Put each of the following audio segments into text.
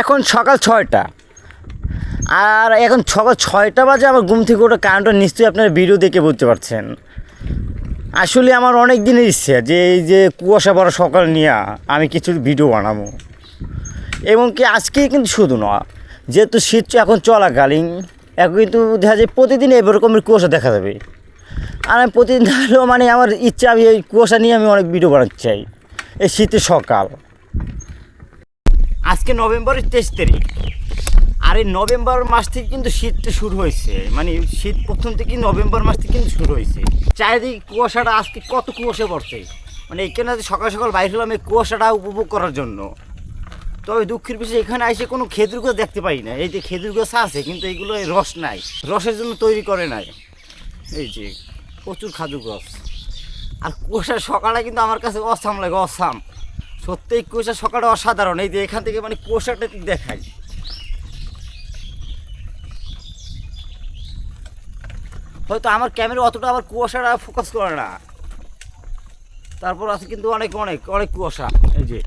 এখন সকাল ছয়টা। আর এখন সকাল ছয়টা বাজে আমার ঘুম থেকে ওটা কারণটা নিশ্চয়ই আপনারা ভিডিও দেখে বুঝতে পারছেন। আসলে আমার অনেক দিনের ইচ্ছে যে এই যে কুয়াশা পড়া সকাল নিয়ে আমি কিছু ভিডিও বানাবো। এবং কি আজকে কিন্তু শুধু না, যেহেতু শীত এখন চলাকালীন, এখন কিন্তু দেখা যায় প্রতিদিন এরকমের কুয়াশা দেখা যাবে। আর আমি প্রতিদিন মানে আমার ইচ্ছা আমি এই কুয়াশা নিয়ে আমি অনেক ভিডিও বানাতে চাই, এই শীতের সকাল। আজকে নভেম্বরের তেইশ তারিখ। আর এই নভেম্বর মাস থেকে কিন্তু শীতটা শুরু হয়েছে। মানে শীত প্রথম থেকে নভেম্বর মাস থেকে কিন্তু শুরু হয়েছে। চারিদিকে কুয়াশাটা আজকে কত কুয়াশা পড়ছে। মানে এখানে সকাল সকাল বাইর হলাম এই কুয়াশাটা উপভোগ করার জন্য। তবে দুঃখের বিষয়, এখানে এসে কোনো খেজুর গাছ দেখতে পাই না। এই যে খেজুর গাছ আছে, কিন্তু এইগুলো রস নাই। রসের জন্য তৈরি করে নাই। এই যে প্রচুর খাজুর গাছ আর কুয়াশার সকালে কিন্তু আমার কাছে অসাম লাগে, অসাম। সত্যিই কুয়াশা সকালটা অসাধারণ। এই যে এখান থেকে মানে কুয়াশাটা দেখায় হয়তো আমার ক্যামেরা অতটা আবার কুয়াশাটা ফোকাস করে না। তারপর আছে কিন্তু অনেক অনেক অনেক কুয়াশা। এই যে।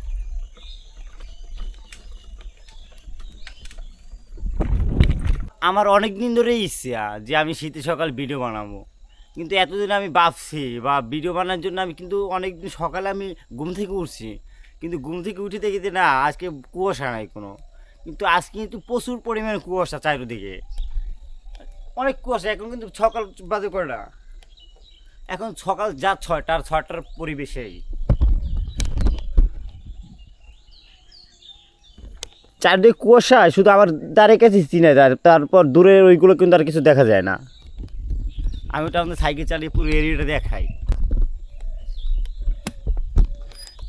আমার অনেক দিন ধরেই ইচ্ছা যে আমি শীতে সকাল ভিডিও বানাবো। কিন্তু এতদিন আমি ভাবছি বা ভিডিও বানানোর জন্য আমি কিন্তু অনেক দিন সকালে আমি ঘুম থেকে উঠছি। কিন্তু ঘুম থেকে উঠে দেখি যে না, আজকে কুয়াশা নাই কোনো। কিন্তু আজকে কিন্তু প্রচুর পরিমাণে কুয়াশা চারিদিকে। অনেক কুয়াশা, এখন কিন্তু সকাল বাজে করে না। এখন সকাল যা ছয়টার ছয়টার পরিবেশেই। চারদিকে কুয়াশা, শুধু আমার দ্বারে কাছে চিনে যায় তারপর দূরের ওইগুলো কিন্তু আর কিছু দেখা যায় না। আমি ওটা আমাদের সাইকেল চালিয়ে পুরো এরিয়াটা দেখাই।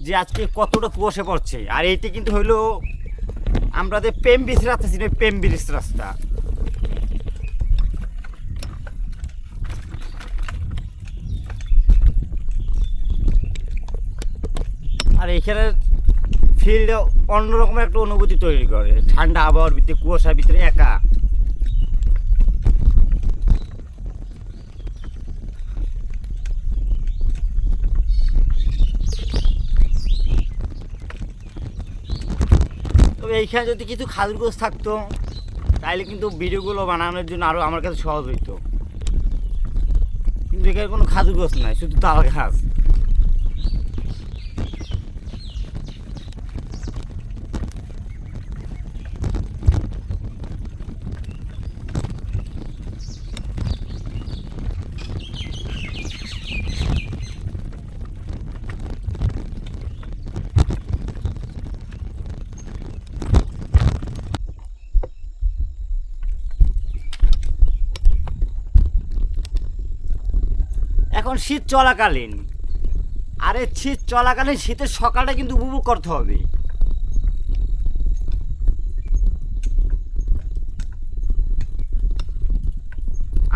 যে আজকে কতটা কুয়াশা পড়ছে। আর এইটা কিন্তু হইল আমরা যে প্রেম বিচ রাস্তা ছিল প্রেম বিচ রাস্তা। আর এখানে ফিল্ডে অন্যরকম একটা অনুভূতি তৈরি করে। ঠান্ডা আবহাওয়ার ভিতরে, কুয়াশার ভিতরে একা। তবে এইখানে যদি কিছু খাজুর থাকতো তাহলে কিন্তু ভিডিওগুলো বানানোর জন্য আরও আমার কাছে সহজ হইতো। কিন্তু এখানে কোনো খাজুর নাই, শুধু তাল গাছ। এখন শীত চলাকালীন। আরে শীত চলাকালীন, শীতের সকালটা কিন্তু উপভোগ করতে হবে।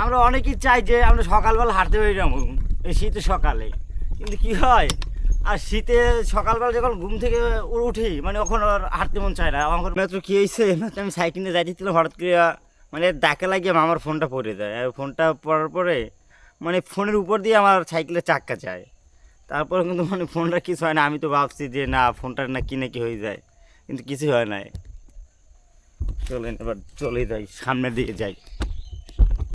আমরা অনেকেই চাই যে আমরা সকালবেলা হাঁটতে বেরিয়ে যাব, এই শীতের সকালে। কিন্তু কি হয়, আর শীতে সকালবেলা যখন ঘুম থেকে উঠি মানে ওখন আর হাঁটতে মন চায় না। আমার মাত্র কী হয়েছে? আমি সাইকেল নিয়ে যাইতেছিলাম, হঠাৎ করে মানে ডাকে লাগিয়ে আমার ফোনটা পড়ে আর ফোনটা পড়ার পরে মানে ফোনের উপর দিয়ে আমার সাইকেলের চাক্কা যায়। তারপর কিন্তু মানে ফোনটা কিছু হয় না, আমি তো ভাবছি যে না, ফোনটা না কিনে না কি হয়ে যায়। কিন্তু কিছু হয় নাই। চলেন এবার চলে যাই, সামনের দিকে যাই।